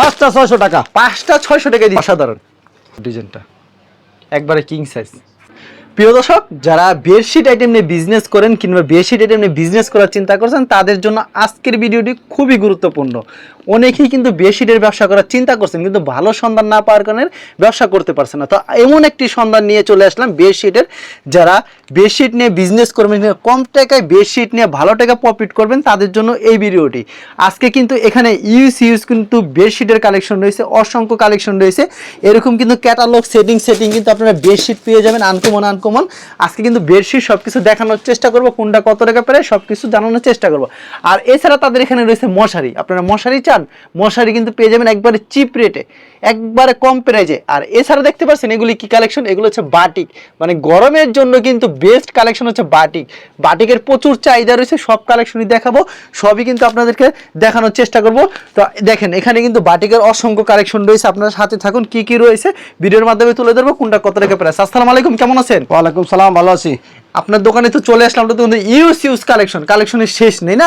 পাঁচটা ছয়শো টাকা। পাঁচটা ছয়শো টাকা দিই অসাধারণ। ডিজাইনটা একবারে কিং সাইজ প্রিয় দর্শক যারা বেডশিট আইটেম নিয়ে বিজনেস করেন কিংবা বেডশিট আইটেম নিয়ে বিজনেস করার চিন্তা করছেন তাদের জন্য আজকের ভিডিওটি খুবই গুরুত্বপূর্ণ। অনেকেই কিন্তু বেশি বেডশিটের ব্যবসা করার চিন্তা করছেন, কিন্তু ভালো সন্ধান না পাওয়ার কারণে ব্যবসা করতে পারছে না। তো এমন একটি সন্ধান নিয়ে চলে আসলাম বেডশিটের যারা বেডশিট নিয়ে বিজনেস করবেন কম টাকায় বেডশিট নিয়ে ভালো টাকা প্রফিট করবেন, তাদের জন্য এই ভিডিওটি। আজকে কিন্তু এখানে ইউজ ইউজ কিন্তু বেডশিটের কালেকশন রয়েছে, অসংখ্য কালেকশন রয়েছে। এরকম কিন্তু ক্যাটালগ সেটিং সেটিং কিন্তু আপনারা বেডশিট পেয়ে যাবেন আনকমন আনকমন আজকে কিন্তু বেডশিট সব কিছু দেখানোর চেষ্টা করব, কোনটা কত টাকা পেরে সব কিছু জানানোর চেষ্টা করব। আর এছাড়া তাদের এখানে রয়েছে মশারি। আপনারা মশারি চান? মশারি কিন্তু পেয়ে যাবেন একবারে চিপ রেটে একবারে কম প্রাইজে আর এছাড়া দেখতে পাচ্ছেন এগুলি কি কালেকশন এগুলো হচ্ছে বাটিক মানে গরমের জন্য কিন্তু বেস্ট কালেকশন হচ্ছে বাটিক বাটিকের প্রচুর চাহিদা রয়েছে, সব কালেকশনই দেখাবো, সবই কিন্তু আপনাদেরকে দেখানোর চেষ্টা করব। তো দেখেন, এখানে কিন্তু বাটিকের অসংখ্য কালেকশন রয়েছে, আপনার সাথে থাকুন, কি কি রয়েছে, ভিডিওর মাধ্যমে তুলে ধরবো, কোনটা কত টাকা প্রাইস আসসালামু আলাইকুম, কেমন আছেন? ওয়ালাইকুম সালাম, ভালো আছি। আপনার দোকানে তো চলে আসলাম তো ইউজ ইউজ কালেকশন কালেকশনের শেষ নেই না।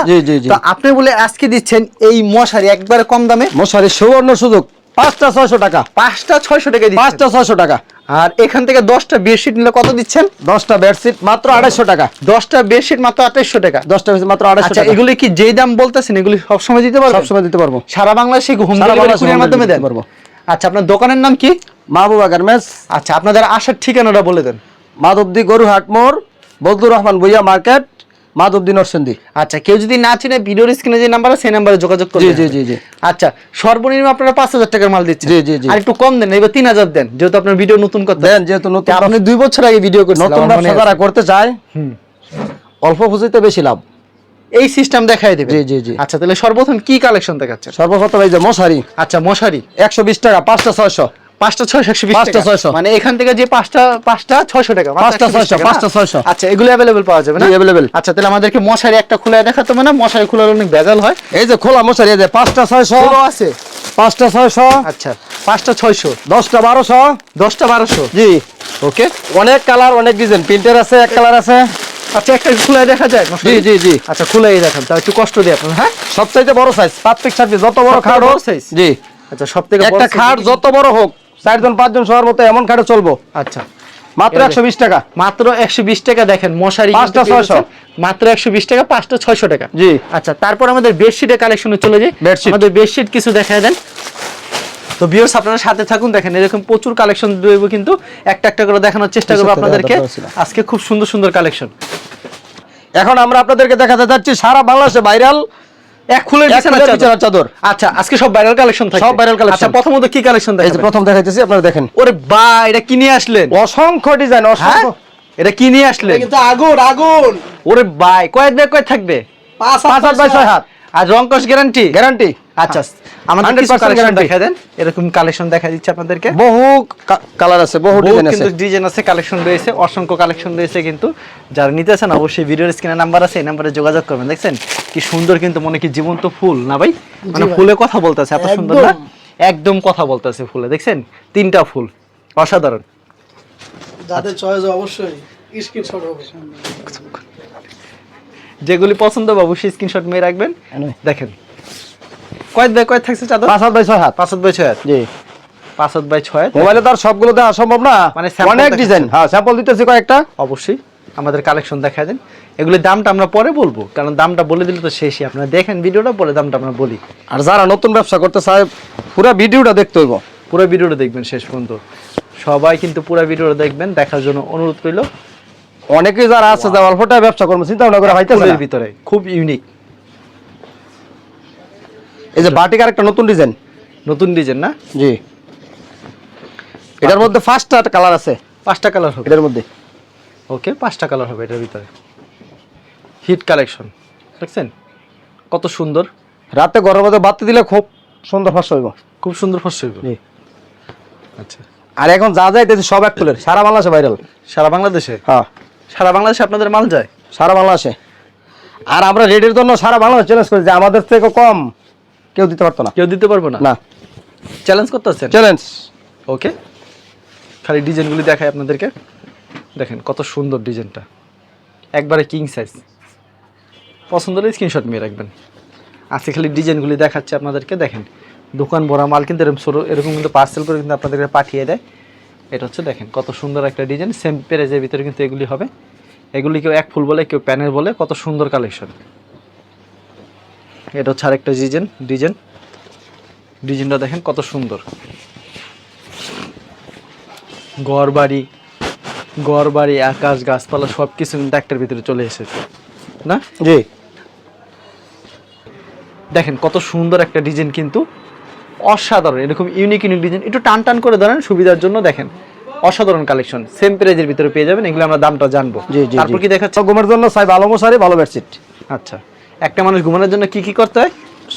তো আপনি বলে আজকে দিচ্ছেন এই মশারি একবারে কম দামে? মশারি সুবর্ণ সুযোগ পাঁচটা ছয়শো টাকা। পাঁচটা ছয়শো টাকা পাঁচটা ছয়শো টাকা। আর এখান থেকে দশটা বেডশিট নিলে কত দিচ্ছেন? দশটা বেডশিট মাত্র আড়াইশো টাকা। দশটা বেডশিট মাত্র আঠাইশশো টাকা। দশটা বেশি মাত্র আড়াইশো আচ্ছা টাকা। এগুলি কি যেই দাম বলতেছেন এগুলি সবসময় দিতে পারব সবসময় দিতে পারব। সারা বাংলাদেশে হোম ডেলিভারি মাধ্যমে দেন? দিতে পারব। আচ্ছা আপনার দোকানের নাম কি? মাহবুবা গার্মেন্টস আচ্ছা আপনাদের আসার ঠিকানাটা বলে দেন। মাধবদি গরুহাট মোড় বদলুর রহমান ভুইয়া মার্কেট মাধবদি নরসিংদী আচ্ছা কেউ যদি না চিনে ভিডিওর স্ক্রিনে যে নাম্বার আছে সেই নাম্বারে যোগাযোগ করবেন জি, জি, জি, জি। আচ্ছা সর্বনিম্ন আপনারা পাঁচ হাজার টাকার মাল দিচ্ছেন। জি, জি, জি। আর একটু কম দেন এবার তিন হাজার দেন যেহেতু আপনার ভিডিও নতুন করতে দেন যেহেতু নতুন আপনি দুই বছর আগে ভিডিও করছেন নতুন ব্যবসা যারা করতে চায় হুম। অল্প পুঁজিতে বেশি লাভ। এই সিস্টেম দেখাই দেবে। জি, জি, জি। আচ্ছা তাহলে সর্বপ্রথম কি কালেকশন দেখাচ্ছেন? সর্বপ্রথম এই যে মশারি। আচ্ছা মশারি। একশো বিশ টাকা পাঁচটা ছয়শো। পাঁচটা ছয়শো একশো পাঁচটা। ছয়শো। মানে এখান থেকে যে পাঁচটা পাঁচটা ছয়শো টাকা মাত্র পাঁচটা ছয়শো, পাঁচটা ছয়শো। আচ্ছা এগুলো অ্যাভেলেবেল পাওয়া যাবে না? জি, আচ্ছা তাহলে আমাদেরকে মশারি একটা খুলে দেখাতে হবে মশারি খোলার অনেক ভেজাল হয়। এই যে খোলা মশারি এই যে পাঁচটা ছয়শো। আছে। পাঁচটা ছয়শো। আচ্ছা পাঁচটা ছয়শো। দশটা বারোশো। দশটা বারোশো। জি। ওকে অনেক কালার অনেক ডিজাইন প্রিন্টের আছে এক কালার আছে। আচ্ছা একটা খুলে দেখা যায় জি জি জি। আচ্ছা খুলেই দেখান তাও একটু কষ্ট দিই আপনার হ্যাঁ? সবচাইতে বড় সাইজ পাঁচ পিক যত বড় খাট size? জি। আচ্ছা সব থেকে একটা খাট যত বড় হোক চারজন পাঁচজন শোয়ার মতো এমন খাটে চলবো। আচ্ছা। মাত্র একশো বিশ টাকা। মাত্র একশো বিশ টাকা দেখেন মশারি পাঁচটা কিন্তু পেয়ে 600 যাচ্ছেন। মাত্র একশো বিশ টাকা পাঁচটা ছয়শো টাকা। জি। আচ্ছা তারপর আমাদের বেডশিটের কালেকশনে চলে যাই। Bedsheet। আমাদের বেডশিট কিছু দেখায় দেন। তো ভিউয়ার্স আপনারা সাথে থাকুন দেখেন এরকম প্রচুর কালেকশন দেবো কিন্তু। একটা একটা করে দেখানোর চেষ্টা করব আপনাদেরকে। আজকে খুব সুন্দর সুন্দর কালেকশন এখন আমরা আপনাদেরকে দেখাতে যাচ্ছি সারা বাংলাদেশে ভাইরাল এক খুলে বিছানার চাদর। আচ্ছা আজকে সব ভাইরাল কালেকশন থাকে। সব viral collection। আচ্ছা প্রথমত কি কালেকশন এই দেখাবেন? প্রথম দেখাইতেছি আপনারা দেখেন। ওরে বা এটা কি নিয়ে আসলেন? অসংখ্য ডিজাইন হ্যাঁ? অসংখ্য এটা কি নিয়ে আসলেন? কিন্তু আগুন আগুন। ওরে বাই কয়েক ব্যাগ কয় থাকবে? পাঁচ পাঁচ হাত বাই ছয় হাত। আর রংকশ গ্যারান্টি গ্যারান্টি আচ্ছা আমাদের 100% কিছু কালেকশন দেখা দেন। এরকম কালেকশন দেখা দিচ্ছে আপনাদেরকে। বহু কালার আছে বহু ডিজাইন আছে কিন্তু ডিজাইন আছে কালেকশন রয়েছে অসংখ্য কালেকশন রয়েছে কিন্তু। যারা নিতেছেন অবশ্যই ভিডিওর স্ক্রিনে নাম্বার আছে এই নাম্বারে যোগাযোগ করবেন। দেখছেন? কি সুন্দর কিন্তু মনে কি জীবন্ত ফুল না ভাই? মানে ফুলে কথা বলতেছে এত সুন্দর না? একদম। কথা বলতেছে ফুলে দেখছেন? তিনটা ফুল অসাধারণ। যাদের চয়েস অবশ্যই স্ক্রিনশট হবে। যেগুলি পছন্দ অবশ্যই স্ক্রিনশট মেয়ে রাখবেন। দেখেন বাই থাকছে চাদর? পাঁচ হাত বাই ছয় হাত। পাঁচ হাত বাই ছয় হাত? জি। পাঁচ হাত বাই ছয় মোবাইলে তো আর সবগুলো দেওয়া সম্ভব না। মানে অনেক ডিজাইন হ্যাঁ স্যাম্পল দিতেছি কয়েকটা। অবশ্যই। আমাদের কালেকশন দেখা দেন। এগুলির দামটা আমরা পরে বলব। কারণ দামটা বলে দিলে তো শেষই। আপনারা দেখেন ভিডিওটা পরে দামটা আমরা বলি। আর যারা নতুন ব্যবসা করতে চায় পুরো ভিডিওটা দেখতে হইব। পুরো ভিডিওটা দেখবেন শেষ পর্যন্ত। সবাই কিন্তু পুরো ভিডিওটা দেখবেন দেখার জন্য অনুরোধ রইল। অনেকেই যারা আছে যে অল্প টাকায় ব্যবসা করব চিন্তা ভাবনা করে। ভিতরে। খুব ইউনিক এই যে বাটিকার একটা নতুন ডিজাইন। নতুন ডিজাইন না? জি। এটার মধ্যে ফার্স্টটা একটা কালার আছে। পাঁচটা কালার হবে। এটার মধ্যে। ওকে পাঁচটা কালার হবে এটার ভিতরে। হিট কালেকশন দেখছেন? কত সুন্দর। রাতে ঘরের মধ্যে বাতি দিলে খুব সুন্দর ফার্স্ট হইব। খুব সুন্দর ফসল হইব। জি। আচ্ছা। আর এখন যা যায় সব এক ফুলের সারা বাংলাদেশে ভাইরাল সারা বাংলাদেশে? হ্যাঁ। সারা বাংলাদেশে আপনাদের মাল যায়? সারা বাংলাদেশে। আর আমরা রেডির জন্য সারা বাংলাদেশ চ্যালেঞ্জ করি যে আমাদের থেকে কম। কেউ দিতে পারতো না। কেউ দিতে পারব না? না। চ্যালেঞ্জ করতেছেন? চ্যালেঞ্জ ওকে খালি ডিজাইনগুলি দেখাই আপনাদেরকে। দেখেন কত সুন্দর ডিজাইনটা। একবারে কিং সাইজ পছন্দ হলে স্ক্রিনশট নিয়ে রাখবেন। আজকে খালি ডিজাইনগুলি দেখাচ্ছে আপনাদেরকে। দেখেন দোকান ভরা মাল কিন্তু এরকম ছোটো এরকম কিন্তু পার্সেল করে কিন্তু আপনাদেরকে পাঠিয়ে দেয়। এটা হচ্ছে দেখেন কত সুন্দর একটা ডিজাইন। সেম প্রাইজের ভিতরে কিন্তু এগুলি হবে। এগুলি কেউ এক ফুল বলে কেউ প্যানেল বলে। কত সুন্দর কালেকশন এটা হচ্ছে আরেকটা ডিজাইন ডিজাইন। ডিজাইনটা দেখেন কত সুন্দর। ঘর বাড়ি ঘর বাড়ি আকাশ গাছপালা সব কিছু কিন্তু একটার ভিতরে চলে এসেছে। না? জি। দেখেন কত সুন্দর একটা ডিজাইন কিন্তু অসাধারণ এরকম ইউনিক ইউনিক ডিজাইন। একটু টান টান করে ধরেন সুবিধার জন্য দেখেন। অসাধারণ কালেকশন সেম প্রাইজের ভিতরে পেয়ে যাবেন এগুলো আমরা দামটা জানব। জি জি তারপর কি দেখাচ্ছে? ঘুমের জন্য চাই ভালো মশারি ভালো বেডশিট আচ্ছা। একটা মানুষ ঘুমানোর জন্য কি কি করতে হয়?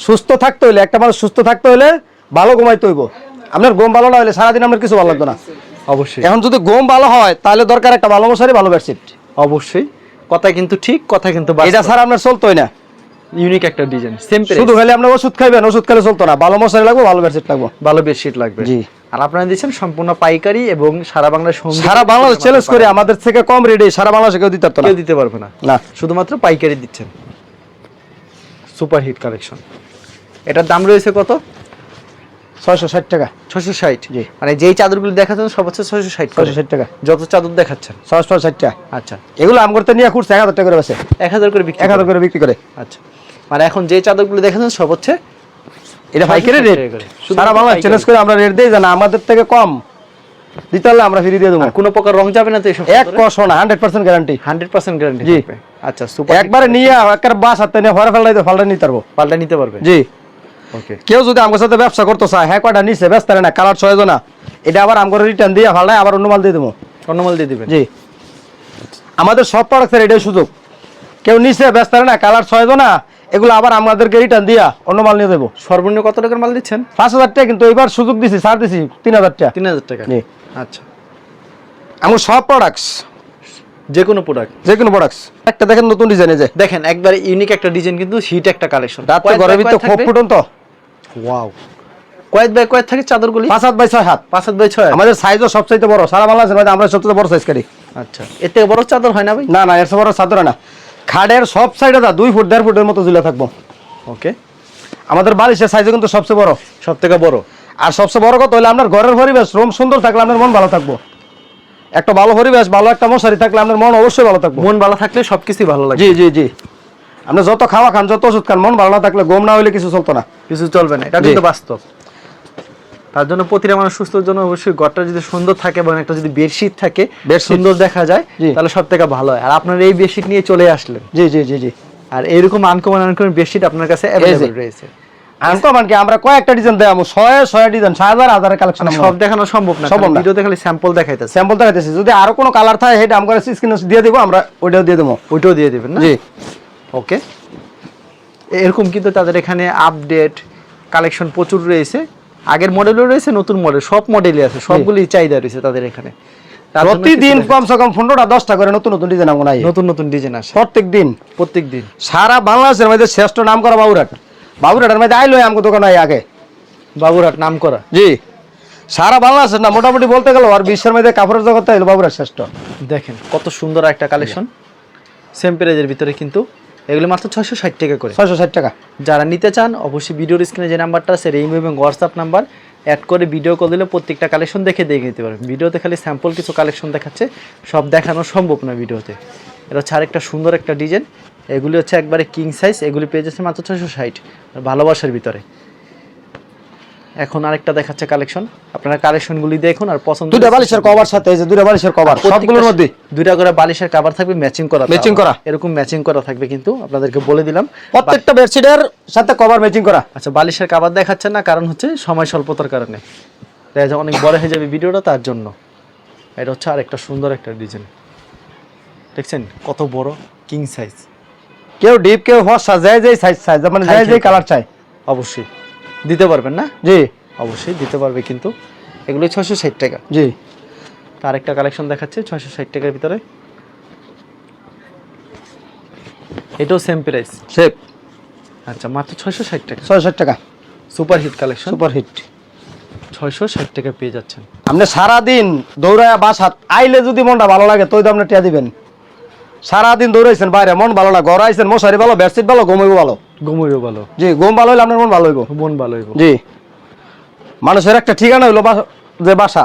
সুস্থ থাকতে হইলে একটা মানুষ সুস্থ থাকতে হইলে ভালো ঘুমাইতে হইব। আপনার ঘুম ভালো না হলে সারাদিন আপনার কিছু ভালো লাগতো না। অবশ্যই। এখন যদি ঘুম ভালো হয় তাহলে দরকার একটা ভালো মশারি ভালো বেডশিট অবশ্যই। কথা কিন্তু ঠিক কথা কিন্তু এটা ছাড়া আপনার চলতোই না। ইউনিক একটা ডিজাইন সেম শুধু খালি আপনি ওষুধ খাইবেন ওষুধ খেলে চলতো না। ভালো মশারি লাগবে ভালো বেডশিট লাগবে। ভালো বেডশিট লাগবে। জি। আর আপনারা দিচ্ছেন সম্পূর্ণ পাইকারি এবং সারা সঙ্গে সারা বাংলাদেশ চ্যালেঞ্জ করে আমাদের থেকে কম রেটে সারা বাংলাদেশে কেউ দিতে পারতো না। কেউ দিতে পারবে না। না। শুধুমাত্র পাইকারি দিচ্ছেন। Super hit collection. এটার দাম রয়েছে কত? ছয়শো ষাট টাকা। ছশো ষাট? জি। মানে যেই চাদরগুলো দেখাচ্ছেন সব হচ্ছে ছয়শো ষাট ছয়শো ষাট টাকা। যত চাদর দেখাচ্ছেন। ছয়শো ষাট টাকা। আচ্ছা। এগুলো আম করতে নিয়ে খুঁজছে এক হাজার টাকা করে এক হাজার করে বিক্রি এক হাজার করে। বিক্রি করে। আচ্ছা। মানে এখন যে চাদরগুলো দেখাচ্ছেন সব হচ্ছে এটা পাইকারি রেট সারা বাংলা চ্যালেঞ্জ করে আমরা রেট দিই জানা আমাদের থেকে কম। দিতে হলে আমরা ফ্রি দিয়ে দেবো। কোনো প্রকার রং যাবে না তো এসব এক কষো না hundred percent guarantee hundred percent guarantee জি। আচ্ছা সুপার একবারে নিয়ে একবার বাস হাতে নিয়ে ফরে ফেলাই ফলটা নিতে পারব। পাল্টা নিতে পারবে? জি। ওকে। কেউ যদি আমার সাথে ব্যবসা করতে চায় হ্যাঁ কয়টা নিচে ব্যস্ত না কালার ছয় না। এটা আবার আমার রিটার্ন দিয়ে ফালাই আবার অন্য মাল দিয়ে দেবো। অন্য মাল দিয়ে দিবেন? জি। আমাদের সব প্রোডাক্টের এটাই সুযোগ। কেউ নিচে ব্যস্ত না কালার ছয় না এগুলো আবার আমাদেরকে রিটার্ন দিয়া অন্য মাল নিয়ে দেবো। সর্বনিম্ন কত টাকার মাল দিচ্ছেন? পাঁচ হাজার টাকা কিন্তু এবার সুযোগ দিছি ছাড় দিছি তিন হাজার টাকা। তিন হাজার টাকা। আচ্ছা। আমার সব প্রোডাক্টস যে কোনো প্রোডাক্ট যে কোনো প্রোডাক্টস একটা দেখেন নতুন ডিজাইনে যে। দেখেন একবারে ইউনিক একটা ডিজাইন কিন্তু হিট একটা কালেকশন ঘরের ভিতরে খুব ফুটন তো ওয়াও কয়েক বাই কয়েক থাকে চাদরগুলি পাঁচ হাত বাই ছয় হাত। পাঁচ হাত বাই ছয় আমাদের সাইজও সবচাইতে বড়। সারা বাংলাদেশের মধ্যে আমরা সবচেয়ে বড় সাইজ করি আচ্ছা। এর থেকে বড় চাদর হয় না ভাই? না না এর বড় চাদর না। খাটের সব সাইডে দা দুই ফুট দেড় ফুটের মতো ঝুলে থাকব। ওকে আমাদের বালিশের সাইজও কিন্তু সবচেয়ে বড়। সব থেকে বড়। আর সবচেয়ে বড় কথা হলে আপনার ঘরের পরিবেশ রুম সুন্দর থাকলে আপনার মন ভালো থাকব। একটা ভালো পরিবেশ ভালো একটা মশারি থাকলে আপনার মন অবশ্যই ভালো থাকব। মন ভালো থাকলে সবকিছুই ভালো লাগে জি জি জি। আপনি যত খাওয়া খান যত ওষুধ খান মন ভালো না থাকলে গম না হইলে কিছু চলতো না। কিছু চলবে না এটা কিন্তু বাস্তব। তার জন্য প্রতিটা মানুষ সুস্থর জন্য অবশ্যই ঘরটা যদি সুন্দর থাকে এবং একটা যদি বেডশিট থাকে বেডশিট। সুন্দর দেখা যায় তাহলে সব থেকে ভালো হয়। আর আপনার এই বেডশিট নিয়ে চলে আসলেন। জি জি জি জি। আর এইরকম আনকমন আনকমন বেডশিট আপনার কাছে অ্যাভেলেবল রয়েছে। কি আমরা কয়েকটা ডিজাইন ডিজাইন হাজার হাজারের কালেকশন সব দেখানো সম্ভব না সম্ভব ভিডিওতে খালি স্যাম্পল দেখাইতেছে। স্যাম্পল দেখাইতেছি। যদি আরও কোনো কালার থাকে সেটা আমরা স্ক্রিনে দিয়ে দেবো আমরা ওইটাও দিয়ে দেবো। ওইটাও দিয়ে দিবেন না? জি। ওকে এরকম কিন্তু তাদের এখানে আপডেট কালেকশন প্রচুর রয়েছে। আগের মডেলও রয়েছে নতুন মডেল সব মডেলই আছে সবগুলি চাহিদা রয়েছে তাদের এখানে। প্রতিদিন কমসে কম পনেরোটা দশটা করে নতুন নতুন ডিজাইন আমরা নতুন নতুন ডিজাইন আসে। প্রত্যেক দিন প্রত্যেক দিন সারা বাংলাদেশের মধ্যে শ্রেষ্ঠ নাম করা বাবুরাট বাবুরাটের মধ্যে আইলো আমাকে দোকান হয় আগে। বাবুরহাট নাম করা। জি। সারা বাংলাদেশের না মোটামুটি বলতে গেল আর বিশ্বের মধ্যে কাপড়ের জগতে এলো বাবুরাট শ্রেষ্ঠ। দেখেন। কত সুন্দর একটা কালেকশন সেম প্রাইজের ভিতরে কিন্তু এগুলো মাত্র ছয়শো ষাট টাকা করে। ছয়শো ষাট টাকা। যারা নিতে চান অবশ্যই ভিডিওর স্ক্রিনে যে নাম্বারটা আছে রেইম এবং হোয়াটসঅ্যাপ নাম্বার অ্যাড করে ভিডিও কল দিলে প্রত্যেকটা কালেকশন দেখে দেখে নিতে পারবেন। ভিডিওতে খালি স্যাম্পল কিছু কালেকশন দেখাচ্ছে সব দেখানো সম্ভব না ভিডিওতে এটা হচ্ছে আরেকটা সুন্দর একটা ডিজাইন এগুলি হচ্ছে একবারে কিং সাইজ এগুলি পেয়ে যাচ্ছে মাত্র ছয়শো ষাট ভালোবাসার ভিতরে। এখন আরেকটা দেখাচ্ছে কালেকশন আপনারা কালেকশনগুলি দেখুন আর পছন্দ দুটা বালিশের কভার সাথে এই যে দুটা বালিশের কভার সবগুলোর মধ্যে দুইটা করে বালিশের কাভার থাকবে ম্যাচিং করা Matching করা। এরকম ম্যাচিং করা থাকবে কিন্তু আপনাদেরকে বলে দিলাম। প্রত্যেকটা বেডশিটের সাথে কভার ম্যাচিং করা। আচ্ছা বালিশের কাবার দেখাচ্ছেন না কারণ হচ্ছে সময় স্বল্পতার কারণে। দেখা যায় অনেক বড় হয়ে যাবে ভিডিওটা তার জন্য। এটা হচ্ছে আর একটা সুন্দর একটা ডিজাইন দেখছেন কত বড় কিং সাইজ কেউ ডিপ কেউ ফর্সা যায় যে সাইজ সাইজ মানে যায় যে কালার চাই অবশ্যই। দিতে পারবেন না? জি। অবশ্যই দিতে পারবে কিন্তু। এগুলো ছয়শো ষাট টাকা। জি। তার একটা কালেকশন দেখাচ্ছে ছয়শো ষাট টাকার ভিতরে। এটাও সেম প্রাইস শেপ আচ্ছা মাত্র ছয়শো ষাট টাকা। ছয় ষাট টাকা। Super hit collection super hit ছয়শো ষাট টাকা পেয়ে যাচ্ছেন। আপনি সারাদিন দৌড়ায় বাসাত আইলে যদি মনটা ভালো লাগে তো আপনি টিয়া দিবেন। সারাদিন দৌড়াইছেন বাইরে মন ভালো না ঘর আইছেন মশারি ভালো বেডশিট ভালো ঘুমাইব ভালো? ঘুমইও ভালো। জি ঘুম ভালো হইলে আপনার মন ভালো হইব? মন ভালো হইব। জি। মানুষের একটা ঠিকানা হইল যে বাসা।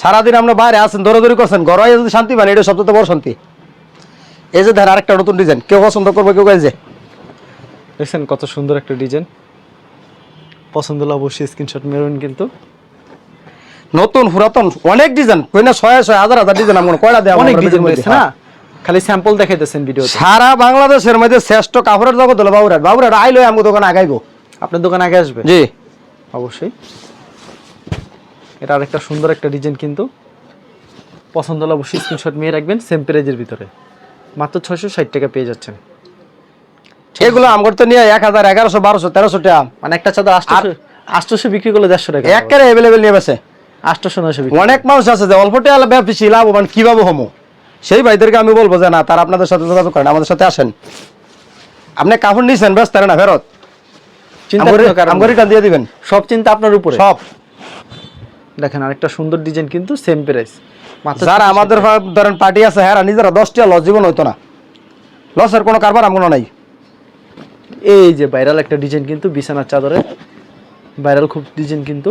সারাদিন আমরা বাইরে আছেন দৌড়াদৌড়ি করছেন ঘরে যদি শান্তি পান এটা সবচেয়ে বড় শান্তি। এই যে ধর আরেকটা নতুন ডিজাইন কেউ পছন্দ করবে কেউ যে। দেখছেন কত সুন্দর একটা ডিজাইন। পছন্দ হলে অবশ্যই স্ক্রিনশট মেরুন কিন্তু। নতুন পুরাতন অনেক ডিজাইন কই না ছয় ছয় হাজার হাজার ডিজাইন আমরা কয়টা দেওয়া অনেক ডিজাইন রয়েছে না? খালি স্যাম্পল দেখাইতেছেন ভিডিওতে সারা বাংলাদেশের মধ্যে শ্রেষ্ঠ কাপড়ের জগৎ হলো বাবুরাট বাবুরাট আইলো আমি দোকানে আগাইবো। আপনার দোকানে আগে আসবে? জি। অবশ্যই। এটা আরেকটা সুন্দর একটা ডিজাইন কিন্তু। পছন্দ হলে অবশ্যই স্ক্রিনশট নিয়ে রাখবেন সেম প্রাইজের ভিতরে। মাত্র ছয়শো ষাট টাকা পেয়ে যাচ্ছেন। এগুলো আমার তো নিয়ে এক হাজার এগারোশো বারোশো তেরোশো টাকা। মানে একটা চাদর আটশোশো আটশোশো বিক্রি করলে দেড়শো টাকা। একেবারে অ্যাভেলেবেল নিয়ে বেছে। নয়শো অনেক মানুষ আছে যে অল্প টাকা ব্যবসা লাভবান কীভাবে হমো? সেই ভাইদেরকে আমি বলব যে না তারা আপনাদের সাথে যোগাযোগ করেন আমাদের সাথে আসেন। আপনি কাপড় ব্যস্ত না ফেরত। চিন্তা দিয়ে দিবেন। সব চিন্তা আপনার উপরে। সব। দেখেন আরেকটা সুন্দর ডিজাইন কিন্তু সেম প্রাইস যারা আমাদের ধরেন পার্টি আছে হ্যাঁ নিজেরা দশটা লস জীবন হইতো না। লসের কোনো কারবার আমার নাই। এই যে ভাইরাল একটা ডিজাইন কিন্তু বিছানার চাদরে। ভাইরাল খুব ডিজাইন কিন্তু।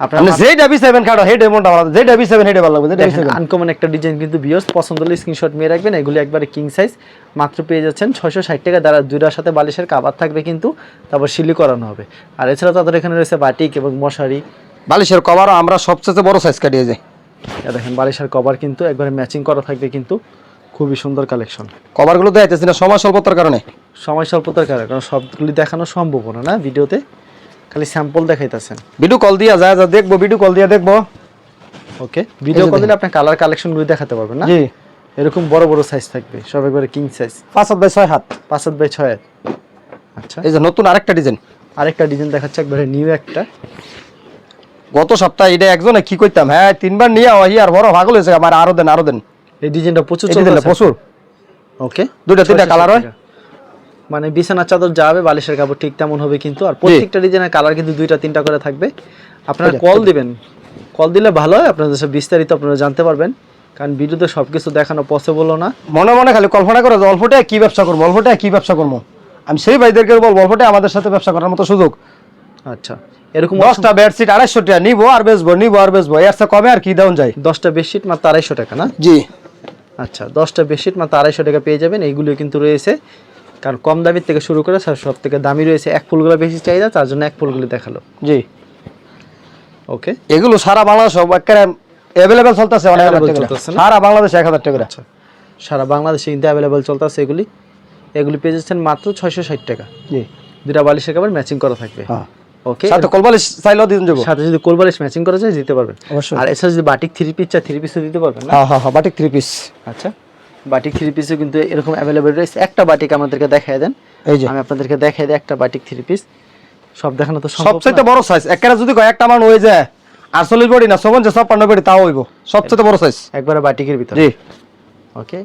আপনি যেটা বি সেভেন খাটো হেড ভালো যেটা বি হেডে ভালো লাগবে যেটা বি আনকমন একটা ডিজাইন কিন্তু বিয়স পছন্দ হলে স্ক্রিনশট নিয়ে রাখবেন এগুলি একবারে কিং সাইজ মাত্র পেয়ে যাচ্ছেন ছয়শো ষাট টাকা। দ্বারা দুইটার সাথে বালিশের কাবার থাকবে কিন্তু তারপর সিলি করানো হবে। আর এছাড়া তাদের এখানে রয়েছে বাটিক এবং মশারি। বালিশের কভারও আমরা সবচেয়ে বড় সাইজ কাটিয়ে যাই। দেখেন বালিশের কভার কিন্তু একবারে ম্যাচিং করা থাকবে কিন্তু খুবই সুন্দর কালেকশন কভারগুলো দেখাইতেছি না সময় স্বল্পতার কারণে। সময় স্বল্পতার কারণে কারণ সবগুলি দেখানো সম্ভব না ভিডিওতে। খালি স্যাম্পল দেখাইতেছেন। ভিডিও কল দিয়া যায় যা দেখব ভিডিও কল দিয়ে দেখব। ওকে ভিডিও কল দিলে আপনি কালার কালেকশনগুলি দেখাতে পারবেন না? জি। এরকম বড় বড় সাইজ থাকবে সব একবারে কিং সাইজ পাঁচ হাত বাই ছয় হাত। পাঁচ হাত বাই ছয় হাত। আচ্ছা। এই যে নতুন আরেকটা ডিজাইন আরেকটা ডিজাইন দেখাচ্ছে একবারে নিউ একটা। গত সপ্তাহে এটা একজনে কি করতাম হ্যাঁ তিনবার নিয়ে ওই আর বড় ভাগল হয়েছে আমার আরও দেন আরও দেন। এই ডিজাইনটা প্রচুর। প্রচুর। ওকে দুইটা তিনটা কালার হয়। মানে বিছানার চাদর যাবে বালিশের কাপড় ঠিক তেমন হবে কিন্তু। আর প্রত্যেকটা ডিজাইনের কালার কিন্তু দুইটা তিনটা করে থাকবে। আপনারা কল দিবেন। কল দিলে ভালো হয় আপনাদের সব বিস্তারিত আপনারা জানতে পারবেন। কারণ ভিডিওতে সব কিছু দেখানো পসিবলও না। মনে মনে খালি কল্পনা করে যে অল্পটায় কি ব্যবসা করব অল্পটায় কি ব্যবসা করব। আমি সেই ভাইদেরকে বলব অল্পটায় আমাদের সাথে ব্যবসা করার মতো সুযোগ। আচ্ছা এরকম দশটা বেডশিট আড়াইশো টাকা নিবো আর বেচবো নিবো আর বেচবো। এর কমে আর কি দাম যায়? দশটা বেডশিট মাত্র আড়াইশো টাকা না? জি। আচ্ছা দশটা বেডশিট মাত্র আড়াইশো টাকা পেয়ে যাবেন। এইগুলো কিন্তু রয়েছে। কারণ কম দামের থেকে শুরু করে সব সব থেকে দামি রয়েছে এক ফুলগুলো বেশি চাহিদা তার জন্য এক ফুলগুলো দেখাল। জি। ওকে এগুলো সারা বাংলাদেশ একেবারে অ্যাভেলেবেল চলতেছে অনেক সারা বাংলাদেশে এক হাজার টাকা। আচ্ছা। সারা বাংলাদেশে কিন্তু অ্যাভেলেবেল চলতেছে এগুলি। এগুলি পেয়ে যাচ্ছেন মাত্র ছয়শো ষাট টাকা। জি। দুটা বালিশের কাপড় ম্যাচিং করা থাকবে। হ্যাঁ। ওকে সাথে কলবালিশ চাইলেও দিন যাব সাথে যদি কোল বালিশ ম্যাচিং করা যায় দিতে পারবেন। অবশ্যই। আর এছাড়া যদি বাটিক থ্রি পিস চা থ্রি পিসও দিতে পারবেন না? হ্যাঁ হ্যাঁ হ্যাঁ বাটিক থ্রি পিস আচ্ছা। বাটিক থ্রি পিসও কিন্তু এরকম অ্যাভেলেবেল রয়েছে। একটা বাটিক আমাদেরকে দেখায় দেন। এই যে। আমি আপনাদেরকে দেখাই দিই একটা বাটিক থ্রি পিস সব দেখানো তো সবচেয়ে বড় সাইজ একেবারে যদি কয়েকটা মান হয়ে যায় আটচল্লিশ বডি না যে ছাপ্পান্ন বডি তাও হইব। সবচেয়ে বড় সাইজ একবারে বাটিকের ভিতরে। জি। ওকে।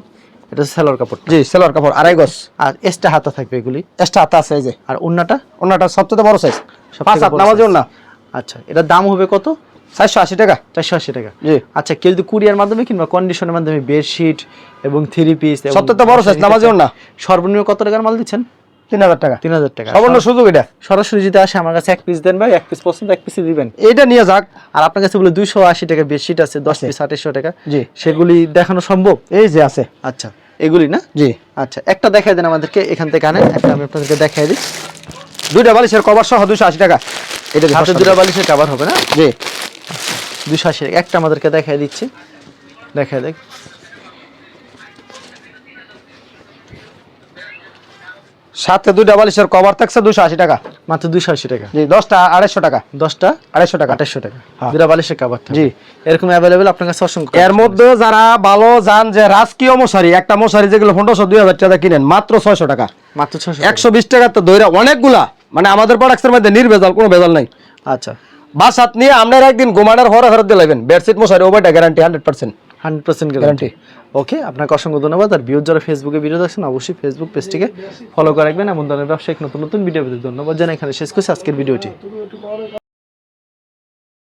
এটা সেলোর কাপড়। জি সেলোয়ার কাপড় আড়াই গজ। আর এক্সট্রা হাতা থাকবে এগুলি। এক্সট্রা হাতা আছে এই যে। আর অন্যটা ওনাটা সবচেয়ে বড় সাইজ পাঁচ হাত নামাজি size। ওনা আচ্ছা এটার দাম হবে কত? চারশো আশি টাকা? চারশো আশি টাকা। জি। আচ্ছা কেউ যদি কুরিয়ার মাধ্যমে কিংবা কন্ডিশনের মাধ্যমে বেডশিট এবং থ্রি পিস বড় নামাজি ওড়না। সর্বনিম্ন কত টাকার মাল দিচ্ছেন? তিন হাজার টাকা। তিন হাজার টাকা। সবর্ণ সুযোগ এটা। সরাসরি যদি আসে আমার কাছে এক পিস দেন ভাই এক পিস পছন্দ এক পিসই দিবেন। এইটা নিয়ে যাক। আর আপনার কাছে বলে দুইশো আশি টাকা বেডশিট আছে দশ পিস আঠাশশো টাকা। জি। সেগুলি দেখানো সম্ভব? এই যে আছে। আচ্ছা এগুলি না? জি। আচ্ছা একটা দেখাই দেন আমাদেরকে এখান থেকে আনেন একটা আমি আপনাদেরকে দেখাই দিই। দুইটা বালিশের কভার সহ দুশো আশি টাকা। এটা দুটা বালিশের কাবার হবে না? জি। দুশো আশি টাকা একটা আমাদেরকে দেখাই দিচ্ছি। দেখাই দেখ। সাথে দুইটা বালিশের কভার থাকছে দুশো আশি টাকা। মাত্র দুশো আশি টাকা। জি দশটা আড়াইশো টাকা। দশটা আড়াইশো টাকা। আঠাশশো টাকা। হ্যাঁ। দুটা বালিশের কাবার জি। এরকম অ্যাভেলেবেল আপনার কাছে অসংখ্য এর মধ্যে যারা ভালো জান যে রাজকীয় মশারি একটা মশারি যেগুলো পনেরোশো দুই হাজার টাকা কিনেন মাত্র ছয়শো টাকা। মাত্র ছশো একশো বিশ টাকা তো দইরা অনেকগুলা। মানে আমাদের প্রোডাক্টের মধ্যে নির্ভেজাল কোনো ভেজাল নাই। আচ্ছা। বাসাত নিয়ে আপনার একদিন ঘুমানোর হরে ফেরত দিলাবেন বেডশিট মশারি ওভারটা guarantee hundred percent hundred percent guarantee guarantee okay আপনাকে অসংখ্য ধন্যবাদ। আর ভিউজ যারা ফেসবুকে ভিডিও দেখছেন অবশ্যই ফেসবুক পেজটিকে ফলো করে রাখবেন। এমন ধরনের ব্যবসায়িক নতুন নতুন ভিডিও ধন্যবাদ। জানাই এখানে শেষ করছি আজকের ভিডিওটি